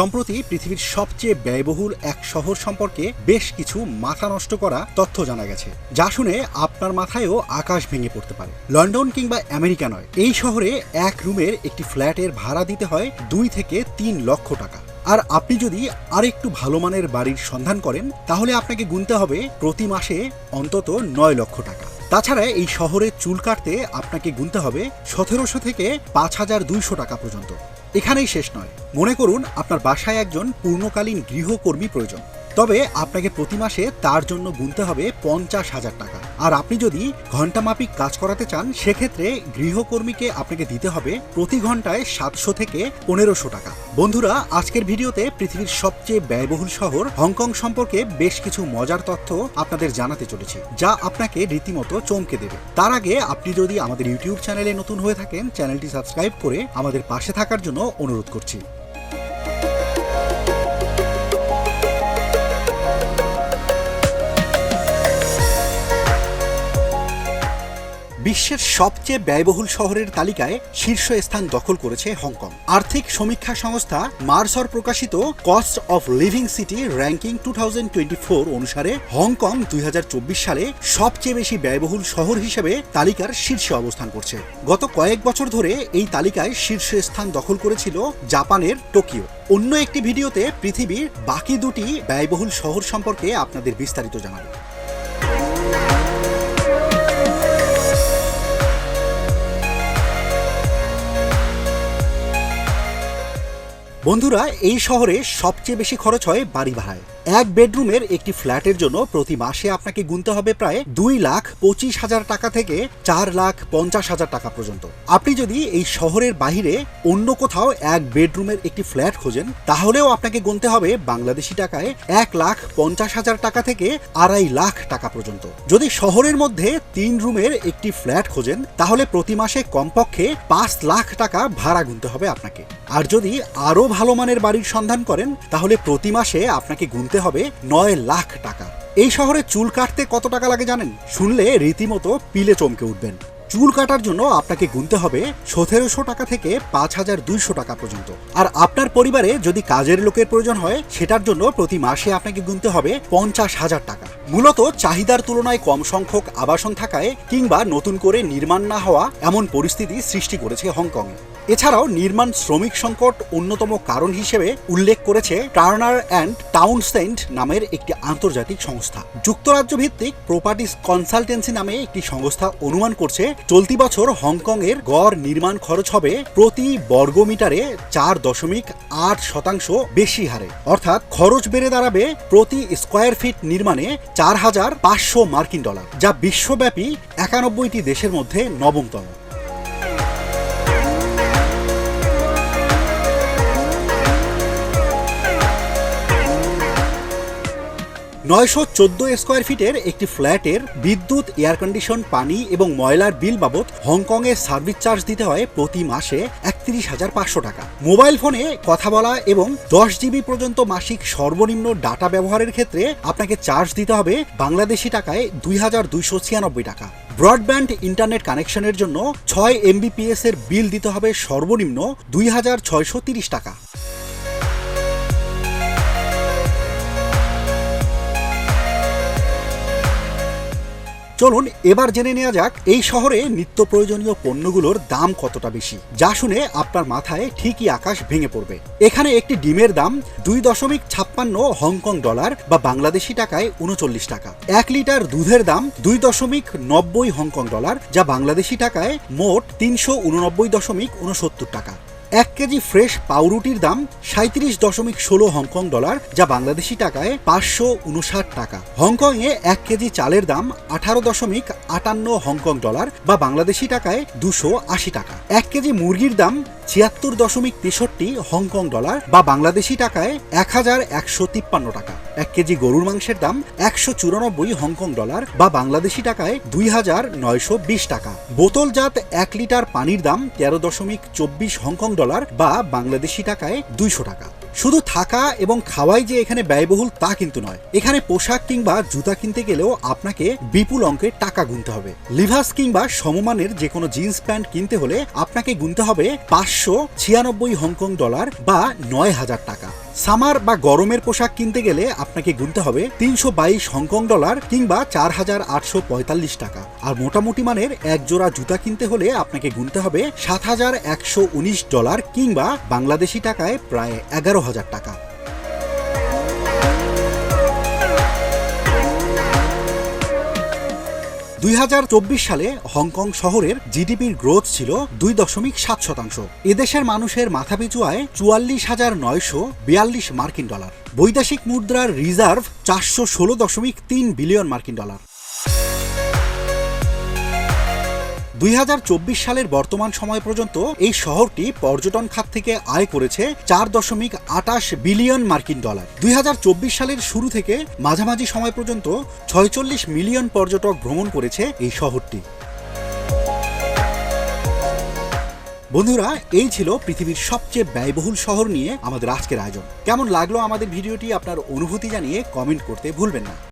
সম্প্রতি পৃথিবীর সবচেয়ে ব্যয়বহুল এক শহর সম্পর্কে বেশ কিছু মাথা নষ্ট করা তথ্য জানা গেছে। যা শুনে আপনার মাথায়ও আকাশ ভেঙে পড়তে পারে। লন্ডন কিংবা আমেরিকা নয়, এই শহরে এক রুমের একটি ফ্ল্যাটের ভাড়া দিতে হয় দুই থেকে তিন লক্ষ টাকা। আর আপনি যদি আরেকটু ভালো মানের বাড়ির সন্ধান করেন, তাহলে আপনাকে গুনতে হবে প্রতি মাসে অন্তত নয় লক্ষ টাকা। তাছাড়া এই শহরে চুল কাটতে আপনাকে গুনতে হবে সতেরোশো থেকে পাঁচ হাজার দুইশো টাকা পর্যন্ত। এখানেই শেষ নয়। মনে করুন, আপনার বাসায় একজন পূর্ণকালীন গৃহকর্মী প্রয়োজন। তবে আপনাকে প্রতি মাসে তার জন্য গুনতে হবে পঞ্চাশ হাজার টাকা। আর আপনি যদি ঘন্টামাপিক কাজ করাতে চান, সেক্ষেত্রে গৃহকর্মীকে আপনাকে দিতে হবে প্রতি ঘন্টায় সাতশো থেকে পনেরোশো টাকা। বন্ধুরা, আজকের ভিডিওতে পৃথিবীর সবচেয়ে ব্যয়বহুল শহর হংকং সম্পর্কে বেশ কিছু মজার তথ্য আপনাদের জানাতে চলেছি, যা আপনাকে রীতিমতো চমকে দেবে। তার আগে আপনি যদি আমাদের ইউটিউব চ্যানেলে নতুন হয়ে থাকেন, চ্যানেলটি সাবস্ক্রাইব করে আমাদের পাশে থাকার জন্য অনুরোধ করছি। বিশ্বের সবচেয়ে ব্যয়বহুল শহরের তালিকায় শীর্ষ স্থান দখল করেছে হংকং। আর্থিক সমীক্ষা সংস্থা মার্সর প্রকাশিত cost of living city ranking two অনুসারে হংকং দুই হাজার চব্বিশ সালে সবচেয়ে বেশি ব্যয়বহুল শহর হিসেবে তালিকার শীর্ষে অবস্থান করছে। গত কয়েক বছর ধরে এই তালিকায় শীর্ষ স্থান দখল করেছিল জাপানের টোকিও। অন্য একটি ভিডিওতে পৃথিবীর বাকি দুটি ব্যয়বহুল শহর সম্পর্কে আপনাদের বিস্তারিত জানাব। বন্ধুরা এই শহরে সবচেয়ে বেশি খরচ হয় বাড়ি ভাড়ায়। এক বেডরুমের একটি ফ্ল্যাটের জন্য প্রতি মাসে আপনাকে গুনতে হবে প্রায় দুই লাখ পঁচিশ হাজার টাকা থেকে চার লাখ পঞ্চাশ হাজার টাকা পর্যন্ত। আপনি যদি এই শহরের বাহিরে অন্য কোথাও এক বেডরুমের একটি ফ্ল্যাট খোঁজেন, তাহলেও আপনাকে গুনতে হবে বাংলাদেশি টাকায় এক লাখ পঞ্চাশ হাজার টাকা থেকে আড়াই লাখ টাকা পর্যন্ত। যদি শহরের মধ্যে তিন রুমের একটি ফ্ল্যাট খোঁজেন, তাহলে প্রতি মাসে কমপক্ষে পাঁচ লাখ টাকা ভাড়া গুনতে হবে আপনাকে। আর যদি আরও ভালো মানের বাড়ির সন্ধান করেন, তাহলে প্রতি মাসে আপনাকে গুনতে হবে নয় লাখ টাকা। এই শহরে চুল কাটতে কত টাকা লাগে জানেন? শুনলে রীতিমতো পিলে চমকে উঠবেন। চুল কাটার জন্য আপনাকে গুনতে হবে সতেরোশো টাকা থেকে পাঁচ হাজার দুইশো টাকা পর্যন্ত। আর আপনার পরিবারে যদি কাজের লোকের প্রয়োজন হয়, সেটার জন্য প্রতি মাসে আপনাকে গুনতে হবে পঞ্চাশ হাজার টাকা। মূলত চাহিদার তুলনায় কম সংখ্যক আবাসন থাকায় কিংবা নতুন করে নির্মাণ না হওয়া এমন পরিস্থিতি সৃষ্টি করেছে হংকংয়ে। এছাড়াও নির্মাণ শ্রমিক সংকট অন্যতম কারণ হিসেবে উল্লেখ করেছে টার্নার অ্যান্ড টাউনসেন্ট নামের একটি আন্তর্জাতিক সংস্থা। যুক্তরাজ্য ভিত্তিক প্রপার্টিস কনসালটেন্সি নামে একটি সংস্থা অনুমান করছে, চলতি বছর হংকংয়ের গড় নির্মাণ খরচ হবে প্রতি বর্গমিটারে চার দশমিক আট শতাংশ বেশি হারে। অর্থাৎ খরচ বেড়ে দাঁড়াবে প্রতি স্কোয়ার ফিট নির্মাণে চার হাজার পাঁচশো মার্কিন ডলার, যা বিশ্বব্যাপী একানব্বইটি দেশের মধ্যে নবমতম। নয়শো চোদ্দ স্কোয়ার ফিটের একটি ফ্ল্যাটের বিদ্যুৎ, এয়ার কন্ডিশন, পানি এবং ময়লার বিল বাবদ হংকংয়ে সার্ভিস চার্জ দিতে হয় প্রতি মাসে একত্রিশ হাজার পাঁচশো টাকা। মোবাইল ফোনে কথা বলা এবং দশ জিবি পর্যন্ত মাসিক সর্বনিম্ন ডাটা ব্যবহারের ক্ষেত্রে আপনাকে চার্জ দিতে হবে বাংলাদেশি টাকায় দুই হাজার দুইশো ছিয়ানব্বই টাকা। ব্রডব্যান্ড ইন্টারনেট কানেকশনের জন্য ছয় এমবিপিএস এর বিল দিতে হবে সর্বনিম্ন দুই হাজার ছয়শো তিরিশ টাকা। চলুন এবার জেনে নেওয়া যাক, এই শহরে নিত্য প্রয়োজনীয় পণ্যগুলোর দাম কতটা বেশি? যা শুনে আপনার মাথায় ঠিকই আকাশ ভেঙে পড়বে। এখানে একটি ডিমের দাম দুই দশমিক ছাপ্পান্ন হংকং ডলার বা বাংলাদেশি টাকায় উনচল্লিশ টাকা। এক লিটার দুধের দাম দুই দশমিক নব্বই হংকং ডলার, যা বাংলাদেশি টাকায় মোট তিনশো উননব্বই দশমিক উনসত্তর টাকা। এক কেজি ফ্রেশ পাউরুটির দাম সাঁত্রিশ দশমিক ষোলো হংকং ডলার, যা বাংলাদেশি টাকায় পাঁচশো উনষাট টাকা। হংকংয়ে এক কেজি চালের দাম আঠারো দশমিক আটান্ন হংকং ডলার বা বাংলাদেশি টাকায় দুশো আশি টাকা। এক কেজি মুরগির দাম ছিয়াত্তর দশমিক তেষট্টি হংকং ডলার বা বাংলাদেশি টাকায় এক হাজার একশো তিপ্পান্ন টাকা। এক কেজি গরুর মাংসের দাম একশো চুরানব্বই হংকং ডলার বা বাংলাদেশি টাকায় দুই হাজার নয়শো বিশ টাকা। বোতলজাত এক লিটার পানির দাম তেরো দশমিক চব্বিশ হংকং ডলার বা বাংলাদেশি টাকায় দুইশো টাকা। শুধু থাকা এবং খাওয়াই যে এখানে ব্যয়বহুল তা কিন্তু নয়। এখানে পোশাক কিংবা জুতা কিনতে গেলেও আপনাকে বিপুল অঙ্কের টাকা গুনতে হবে। লিভাস কিংবা সমমানের যে কোনো জিন্স প্যান্ট কিনতে হলে আপনাকে গুনতে হবে পাঁচশো ছিয়ানব্বই হংকং ডলার বা নয় হাজার টাকা। সামার বা গরমের পোশাক কিনতে গেলে আপনাকে গুনতে হবে তিনশো বাইশ হংকং ডলার কিংবা চার হাজার আটশো পঁয়তাল্লিশ টাকা। আর মোটামুটি মানের এক জোড়া জুতা কিনতে হলে আপনাকে গুনতে হবে সাত হাজার একশো উনিশ ডলার কিংবা বাংলাদেশি টাকায় প্রায় এগারো হাজার টাকা। দুই হাজার চব্বিশ সালে হংকং শহরের জিডিপির গ্রোথ ছিল দুই দশমিক সাত শতাংশ। এদেশের মানুষের মাথাপিছু আয় চুয়াল্লিশ হাজার নয়শো বিয়াল্লিশ মার্কিন ডলার। বৈদেশিক মুদ্রার রিজার্ভ চারশো ষোলো দশমিক তিন বিলিয়ন মার্কিন ডলার। দুই হাজার চব্বিশ সালের বর্তমান সময় পর্যন্ত এই শহরটি পর্যটন খাত থেকে আয় করেছে চার দশমিক আটাশ বিলিয়ন মার্কিন ডলার। দুই হাজার চব্বিশ সালের শুরু থেকে মাঝামাঝি সময় পর্যন্ত ছয়চল্লিশ মিলিয়ন পর্যটক ভ্রমণ করেছে এই শহরটি। বন্ধুরা, এই ছিল পৃথিবীর সবচেয়ে ব্যয়বহুল শহর নিয়ে আমাদের আজকের আয়োজন। কেমন লাগল আমাদের ভিডিওটি আপনার অনুভূতি জানিয়ে কমেন্ট করতে ভুলবেন না।